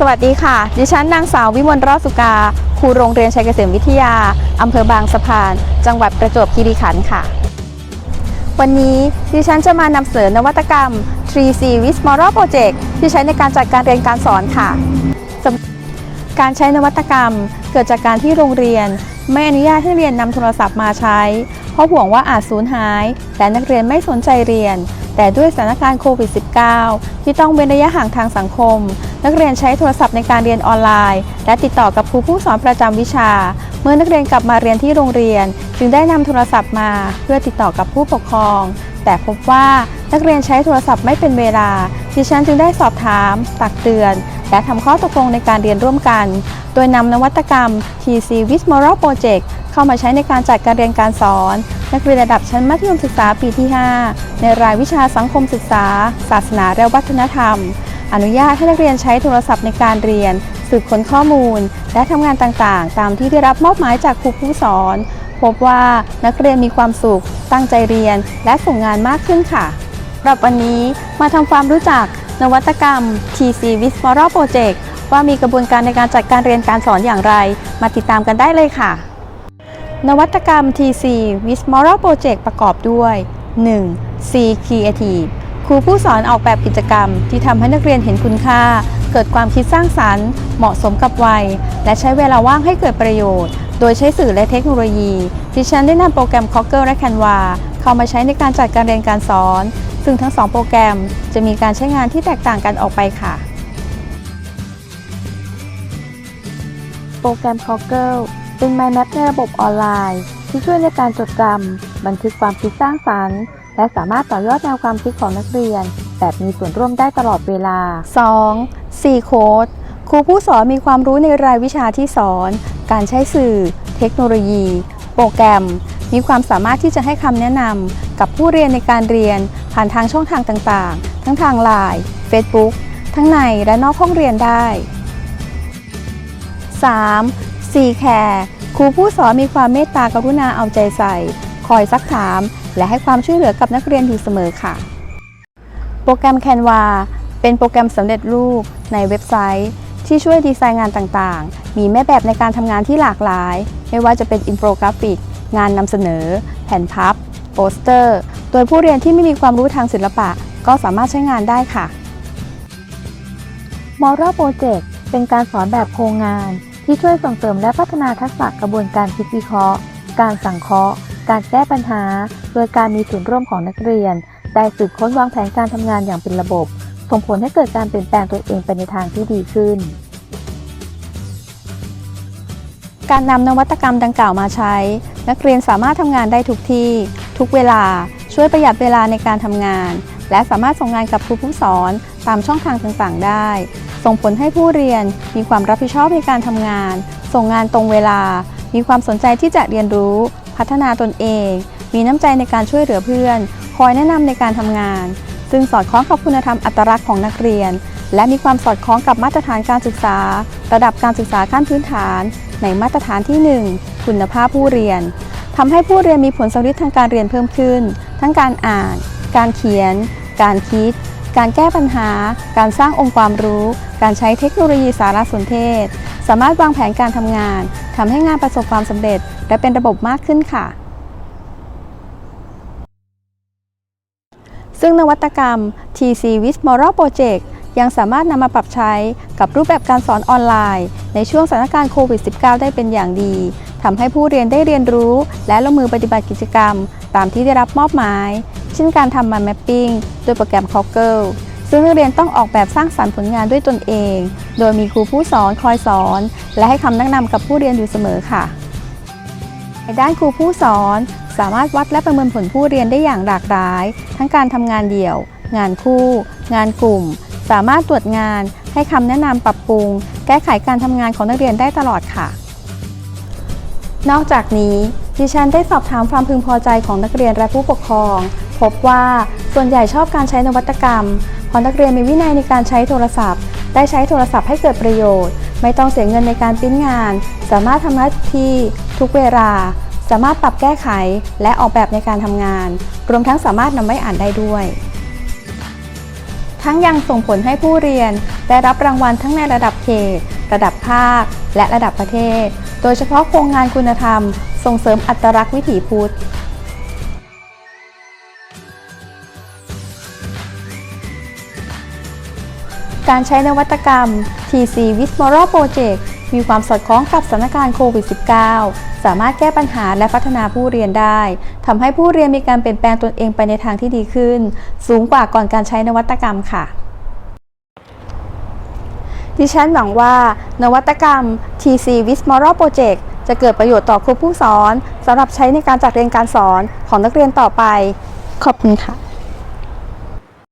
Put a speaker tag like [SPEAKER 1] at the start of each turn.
[SPEAKER 1] สวัสดีค่ะ ดิฉันนางสาววิมลรอดสุกา ครูโรงเรียนชัยเกษมวิทยา อำเภอบางสะพาน จังหวัดประจวบคีรีขันธ์ค่ะ วันนี้ดิฉันจะมานำเสนอนวัตกรรม 3C w i s m o r a l Project ที่ใช้ในการจัดการเรียนการสอนค่ะ การใช้นวัตกรรมเกิดจากการที่โรงเรียน ไม่อนุญาตให้เรียนนำโทรศัพท์มาใช้ เพราะห่วงว่าอาจสูญหาย และนักเรียนไม่สนใจเรียน แต่ด้วยสถานการณ์โควิด -19 ที่ต้องเว้นระยะห่างทางสังคม นักเรียนใช้โทรศัพท์ในการเรียนออนไลน์ และติดต่อกับครูผู้สอนประจำวิชา เมื่อนักเรียนกลับมาเรียนที่โรงเรียน จึงได้นำโทรศัพท์มา เพื่อติดต่อกับผู้ปกครอง แต่พบว่านักเรียนใช้โทรศัพท์ไม่เป็นเวลาดิฉันจึงได้สอบถาม ตักเตือน และทำข้อตกลงในการเรียนร่วมกัน โดยนำนวัตกรรม TC w i s m o r a l Project เข้ามาใช้ในการจัดการเรียนการสอน นักเรียนระดับชั้นมัธยมศึกษาปีที่ 5 ในรายวิชาสังคมศึกษา ศาสนาและวัฒนธรรม อนุญาตให้นักเรียนใช้โทรศัพท์ในการเรียน สืบค้นข้อมูล และทำงานต่างๆ ตามที่ได้รับมอบหมายจากครูผู้สอน พบว่านักเรียนมีความสุข ตั้งใจเรียน และส่งงานมากขึ้นค่ะสำหรับวันนี้มาทำความรู้จัก นวัตกรรม TC w i s m o r a l Project ว่ามีกระบวนการในการจัดการเรียนการสอนอย่างไร มาติดตามกันได้เลยค่ะ นวัตกรรม TC w i s m o r a l Project ประกอบด้วย 1. C Creative ครูผู้สอนออกแบบกิจกรรม ที่ทำให้นักเรียนเห็นคุณค่า เกิดความคิดสร้างสรรค์ เหมาะสมกับวัย และใช้เวลาว่างให้เกิดประโยชน์ โดยใช้สื่อและเทคโนโลยีดิฉันได้นำโปรแกรม c o g g l e และ Canva เข้ามาใช้ในการจัดการเรียนการสอน ซึ่งทั้งสองโปรแกรมจะมีการใช้งานที่แตกต่างกันออกไปค่ะ โปรแกรม c o g g l e เป็น Mind Map ในระบบออนไลน์ ที่ช่วยในการจดจำบันทึกความคิดสร้างสรรค์ และสามารถต่อยอดแนวความคิดของนักเรียน แบบมีส่วนร่วมได้ตลอดเวลา 2. C Code ครูผู้สอนมีความรู้ในรายวิชาที่สอน การใช้สื่อ เทคโนโลยี โปรแกรม มีความสามารถที่จะให้คำแนะนำกับผู้เรียนในการเรียน ผ่านทางช่องทางต่างๆ ทั้งทาง Line Facebook ทั้งในและนอกห้องเรียนได้ 3. C Care ครูผู้สอนมีความเมตตากรุณาเอาใจใส่ คอยซักถาม และให้ความช่วยเหลือกับนักเรียนอยู่เสมอค่ะ โปรแกรม Canva เป็นโปรแกรมสำเร็จรูปในเว็บไซต์ ที่ช่วยดีไซน์งานต่างๆ มีแม่แบบในการทำงานที่หลากหลาย ไม่ว่าจะเป็นอินโฟกราฟิก งานนำเสนอ แผ่นพับ โปสเตอร์ โดยผู้เรียนที่ไม่มีความรู้ทางศิลปะ ก็สามารถใช้งานได้ค่ะ Moral Project เป็นการสอนแบบโครงงาน ที่ช่วยส่งเสริมและพัฒนาทักษะกระบวนการคิดวิเคราะห์ การสังเคราะห์ การแก้ปัญหา โดยการมีส่วนร่วมของนักเรียน ได้สืบค้นวางแผนการทำงานอย่างเป็นระบบ ส่งผลให้เกิดการเปลี่ยนแปลงตัวเองไปในทางที่ดีขึ้น การนำนวัตกรรมดังกล่าวมาใช้ นักเรียนสามารถทำงานได้ทุกที่ ทุกเวลา ช่วยประหยัดเวลาในการทำงาน และสามารถส่งงานกับครูผู้สอนตามช่องทางต่างๆ ได้ ส่งผลให้ผู้เรียนมีความรับผิดชอบในการทำงาน ส่งงานตรงเวลา มีความสนใจที่จะเรียนรู้ พัฒนาตนเอง มีน้ำใจในการช่วยเหลือเพื่อน คอยแนะนำในการทำงาน ซึ่งสอดคล้องกับคุณธรรมอัตลักษณ์ของนักเรียน และมีความสอดคล้องกับมาตรฐานการศึกษา ระดับการศึกษาขั้นพื้นฐาน ในมาตรฐานที่ 1 คุณภาพผู้เรียนทำให้ผู้เรียนมีผลสำลิดทางการเรียนเพิ่มขึ้น ทั้งการอ่าน การเขียน การคิด การแก้ปัญหา การสร้างองค์ความรู้ การใช้เทคโนโลยีสารสนเทศ สามารถวางแผนการทำงาน ทำให้งานประสบความสำเร็จ และเป็นระบบมากขึ้นค่ะซึ่งนวัตกรรม TC w i s m o r a l Project ยังสามารถนำมาปรับใช้กับรูปแบบการสอนออนไลน์ ในช่วงสถานการณ์โควิด -19 ได้เป็นอย่างดีทำให้ผู้เรียนได้เรียนรู้ และลงมือปฏิบัติกิจกรรม ตามที่ได้รับมอบหมาย เช่นการทำมันแมปปิ้งด้วยโปรแกรม c o g g l e ซึ่งนักเรียนต้องออกแบบสร้างสรรค์ผลงานด้วยตนเอง โดยมีครูผู้สอนคอยสอน และให้คำแนะนำกับผู้เรียนอยู่เสมอค่ะในด้านครูผู้สอน สามารถวัดและประเมินผลผู้เรียนได้อย่างหลากหลาย ทั้งการทำงานเดี่ยว งานคู่ งานกลุ่ม สามารถตรวจงานให้คำแนะนำปรับปรุง แก้ไขการทำงานของนักเรียนได้ตลอดค่ะ นอกจากนี้ดิฉันได้สอบถามความพึงพอใจของนักเรียนและผู้ปกครอง พบว่าส่วนใหญ่ชอบการใช้นวัตกรรมเพราะนักเรียนมีวินัยในการใช้โทรศัพท์ ได้ใช้โทรศัพท์ให้เกิดประโยชน์ ไม่ต้องเสียเงินในการปิ้นงาน สามารถทำหน้าที่ทุกเวลา สามารถปรับแก้ไขและออกแบบในการทำงาน รวมทั้งสามารถนำไว้อ่านได้ด้วย ทั้งยังส่งผลให้ผู้เรียน ได้รับรางวัลทั้งในระดับเขต ระดับภาค และระดับประเทศ โดยเฉพาะโครงงานคุณธรรม ส่งเสริมอัตลักษณ์วิถีพุทธการใช้นวัตกรรม TC w i s m o r a Project มีความสอดคล้องกับสถานการณ์โควิด -19 สามารถแก้ปัญหาและพัฒนาผู้เรียนได้ทำให้ผู้เรียนมีการเปลี่ยนแปลงตนเองไปในทางที่ดีขึ้น สูงกว่าก่อนการใช้นวัตกรรมค่ะดิฉันหวังว่า นวัตกรรม TC w i t h m o r a l Project จะเกิดประโยชน์ต่อครูผู้สอนสำหรับใช้ในการจัดเรียนการสอนของนักเรียนต่อไป ขอบคุณค่ะ